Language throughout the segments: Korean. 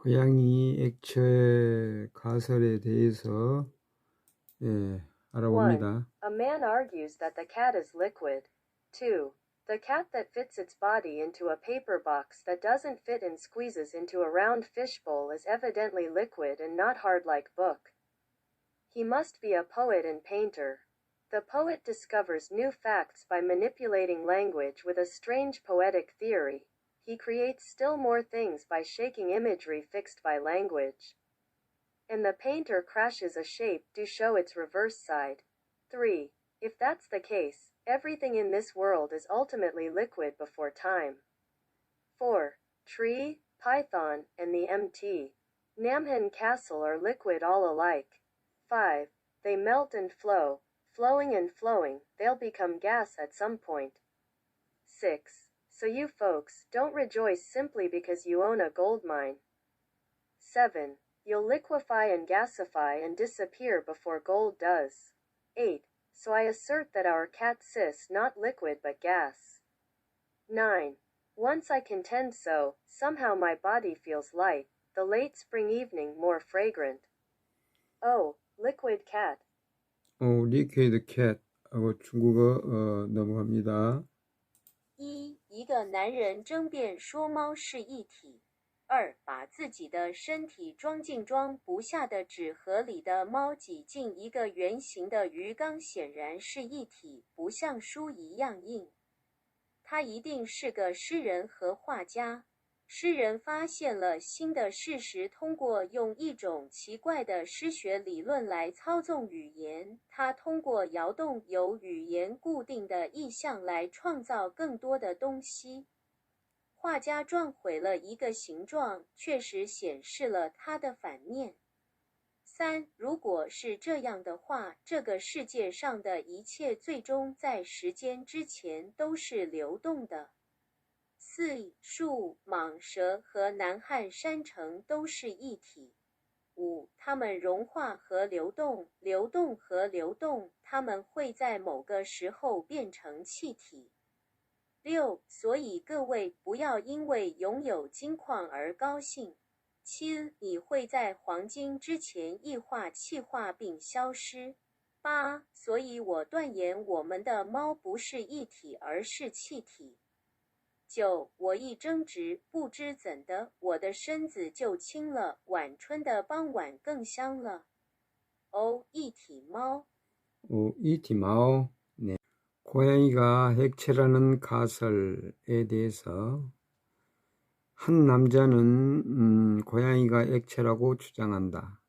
고양이 액체 가설에 대해서 예, 알아봅니다. A man argues that the cat is liquid. 2. The cat that fits its body into a paper box that doesn't fit and squeezes into a round fishbowl is evidently liquid and not hard like book. He must be a poet and painter. The poet discovers new facts by manipulating language with a strange poetic theory. He creates still more things by shaking imagery fixed by language. And the painter crashes a shape to show its reverse side. 3. If that's the case, everything in this world is ultimately liquid before time. 4. Tree, Python, and the MT. Namhan Castle are liquid all alike. 5. They melt and flow, flowing and flowing, they'll become gas at some point. 6. So you folks don't rejoice simply because you own a gold mine. 7. You'll liquefy and gasify and disappear before gold does. 8. So I assert that our cat sis not liquid but gas. 9. Once I contend so, somehow my body feels light, the late spring evening more fragrant. Oh, liquid cat. 어, 리퀴드 캣하고 중국어 어, 넘어갑니다. 一，个男人争辩说猫是一体；二，把自己的身体装进装不下的纸盒里的猫挤进一个圆形的鱼缸，显然是一体，不像书一样硬。他一定是个诗人和画家。诗人发现了新的事实，通过用一种奇怪的诗学理论来操纵语言。他通过摇动由语言固定的意象来创造更多的东西。画家撞毁了一个形状，确实显示了它的反面。三，如果是这样的话，这个世界上的一切最终在时间之前都是流动的。四树、蟒蛇和南汉山城都是一体。五，它们融化和流动，流动和流动，它们会在某个时候变成气体。六，所以各位不要因为拥有金矿而高兴。七，你会在黄金之前异化、气化并消失。八，所以我断言我们的猫不是一体，而是气体。 九，我一争执，不知怎的，我的身子就轻了，晚春的傍晚更香了。哦，一体猫。 어, 이티마오. 네. 고양이가 액체라는 가설에 대해서 한 남자는 음, 고양이가 액체라고 주장한다.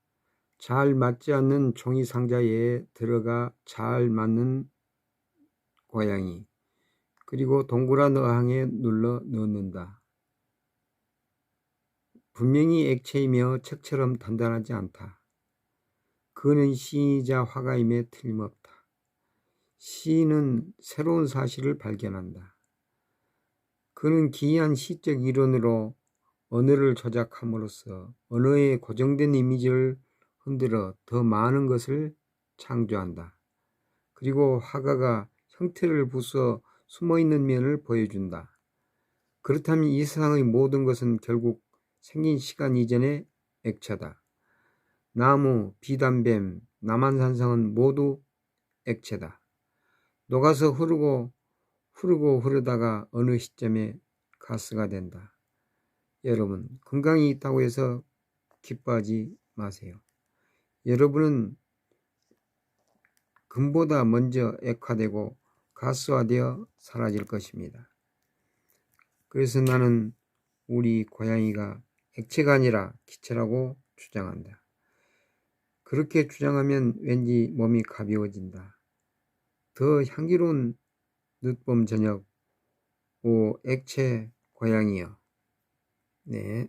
잘 맞지 않는 종이 상자에 들어가 잘 맞는 고양이. 그리고 동그란 어항에 눌러 넣는다. 분명히 액체이며 책처럼 단단하지 않다. 그는 시인이자 화가임에 틀림없다. 시인은 새로운 사실을 발견한다. 그는 기이한 시적 이론으로 언어를 조작함으로써 언어의 고정된 이미지를 흔들어 더 많은 것을 창조한다. 그리고 화가가 형태를 부숴 숨어 있는 면을 보여준다. 그렇다면 이 세상의 모든 것은 결국 생긴 시간 이전의 액체다. 나무, 비단뱀, 남한산성은 모두 액체다. 녹아서 흐르고 흐르고 흐르다가 어느 시점에 가스가 된다. 여러분, 건강이 있다고 해서 기뻐하지 마세요. 여러분은 금보다 먼저 액화되고 가스화되어 사라질 것입니다. 그래서 나는 우리 고양이가 액체가 아니라 기체라고 주장한다. 그렇게 주장하면 왠지 몸이 가벼워진다. 더 향기로운 늦봄 저녁 오 액체 고양이여. 네.